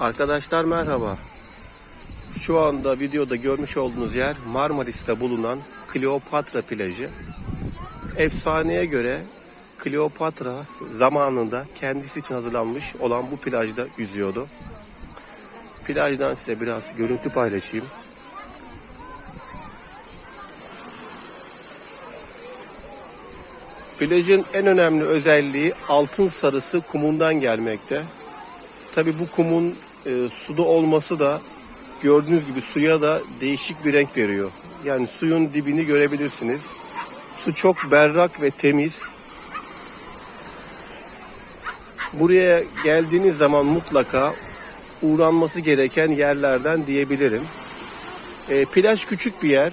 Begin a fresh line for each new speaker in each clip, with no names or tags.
Arkadaşlar merhaba. Şu anda videoda görmüş olduğunuz yer Marmaris'te bulunan Kleopatra plajı. Efsaneye göre Kleopatra zamanında kendisi için hazırlanmış olan bu plajda yüzüyordu. Plajdan size biraz görüntü paylaşayım. Plajın en önemli özelliği altın sarısı kumundan gelmekte. Tabi bu kumun e, suda olması da gördüğünüz gibi suya da değişik bir renk veriyor. Yani suyun dibini görebilirsiniz. Su çok berrak ve temiz. Buraya geldiğiniz zaman mutlaka uğranması gereken yerlerden diyebilirim. E, plaj küçük bir yer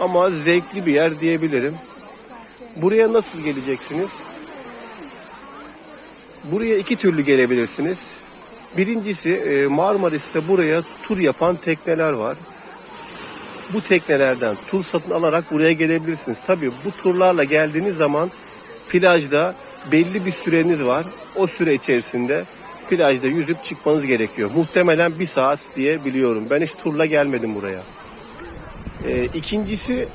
ama zevkli bir yer diyebilirim. Buraya nasıl geleceksiniz? Buraya iki türlü gelebilirsiniz. Birincisi e, Marmaris'te buraya tur yapan tekneler var. Bu teknelerden tur satın alarak buraya gelebilirsiniz. Tabii bu turlarla geldiğiniz zaman plajda belli bir süreniz var. O süre içerisinde plajda yüzüp çıkmanız gerekiyor. Muhtemelen bir saat diye biliyorum. Ben hiç turla gelmedim buraya. E, ikincisi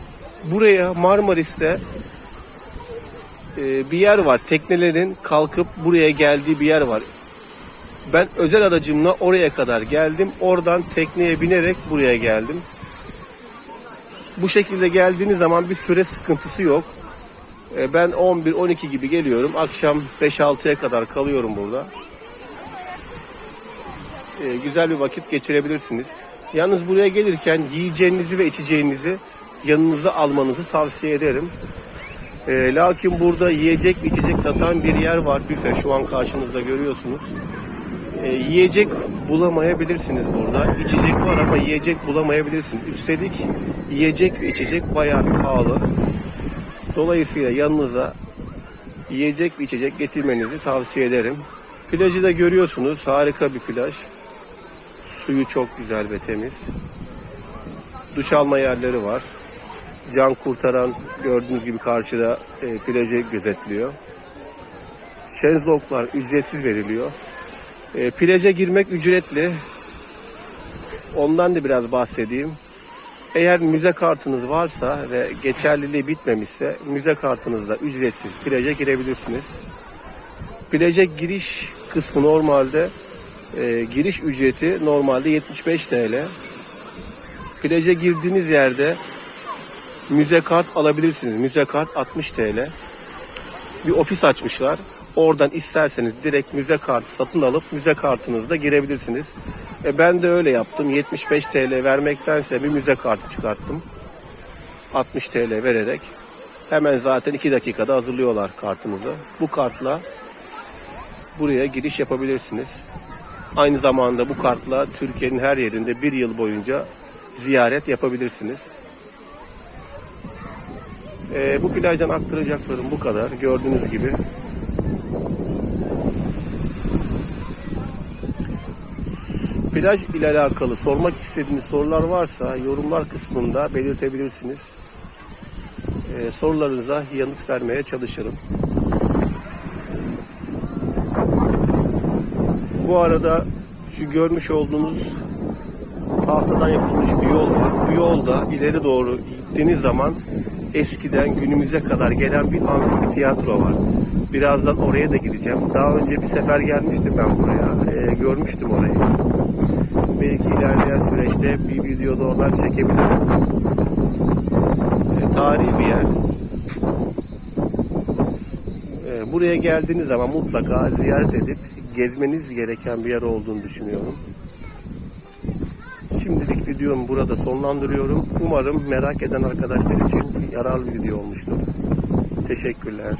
buraya Marmaris'te e, bir yer var. Teknelerin kalkıp buraya geldiği bir yer var. Ben özel aracımla oraya kadar geldim. Oradan tekneye binerek buraya geldim. Bu şekilde geldiğiniz zaman bir süre sıkıntısı yok. E, Ben 11-12 gibi geliyorum. Akşam 5-6'ya kadar kalıyorum burada. E, Güzel bir vakit geçirebilirsiniz. Yalnız buraya gelirken yiyeceğinizi ve içeceğinizi yanınıza almanızı tavsiye ederim. E, lakin burada yiyecek içecek satan bir yer var. Büfe şu an karşınızda görüyorsunuz. E, yiyecek bulamayabilirsiniz burada. İçecek var ama yiyecek bulamayabilirsiniz. Üstelik yiyecek ve içecek bayağı pahalı. Dolayısıyla yanınıza yiyecek ve içecek getirmenizi tavsiye ederim. Plajı da görüyorsunuz. Harika bir plaj. Suyu çok güzel ve temiz. Duş alma yerleri var. Can kurtaran gördüğünüz gibi karşıda e, plajı gözetliyor. Şezlonglar ücretsiz veriliyor. E, plaja girmek ücretli. Ondan da biraz bahsedeyim. Eğer müze kartınız varsa ve geçerliliği bitmemişse müze kartınızla ücretsiz plaja girebilirsiniz. Plaja giriş kısmı normalde e, giriş ücreti normalde 75 TL. Plaja girdiğiniz yerde müze kart alabilirsiniz. Müze kart 60 TL. Bir ofis açmışlar. Oradan isterseniz direkt müze kartı satın alıp müze kartınızla girebilirsiniz. E ben de öyle yaptım. 75 TL vermektense bir müze kartı çıkarttım. 60 TL vererek hemen zaten 2 dakikada hazırlıyorlar kartınızı. Bu kartla buraya giriş yapabilirsiniz. Aynı zamanda bu kartla Türkiye'nin her yerinde bir yıl boyunca ziyaret yapabilirsiniz. Ee, bu plajdan aktaracaklarım bu kadar. Gördüğünüz gibi. Plaj ile alakalı sormak istediğiniz sorular varsa yorumlar kısmında belirtebilirsiniz. Ee, sorularınıza yanıt vermeye çalışırım. Bu arada şu görmüş olduğunuz tahtadan yapılmış bir yol var. Bu yolda ileri doğru gittiğiniz zaman eskiden günümüze kadar gelen bir antik tiyatro var. Birazdan oraya da gideceğim. Daha önce bir sefer gelmiştim ben buraya. Ee, görmüştüm orayı. Belki ilerleyen süreçte bir videoda oradan çekebilirim. Ee, tarihi bir yer. Ee, buraya geldiğiniz zaman mutlaka ziyaret edip gezmeniz gereken bir yer olduğunu düşünüyorum. Şimdilik videomu burada sonlandırıyorum. Umarım merak eden arkadaşlar için yararlı bir video olmuştur. Teşekkürler.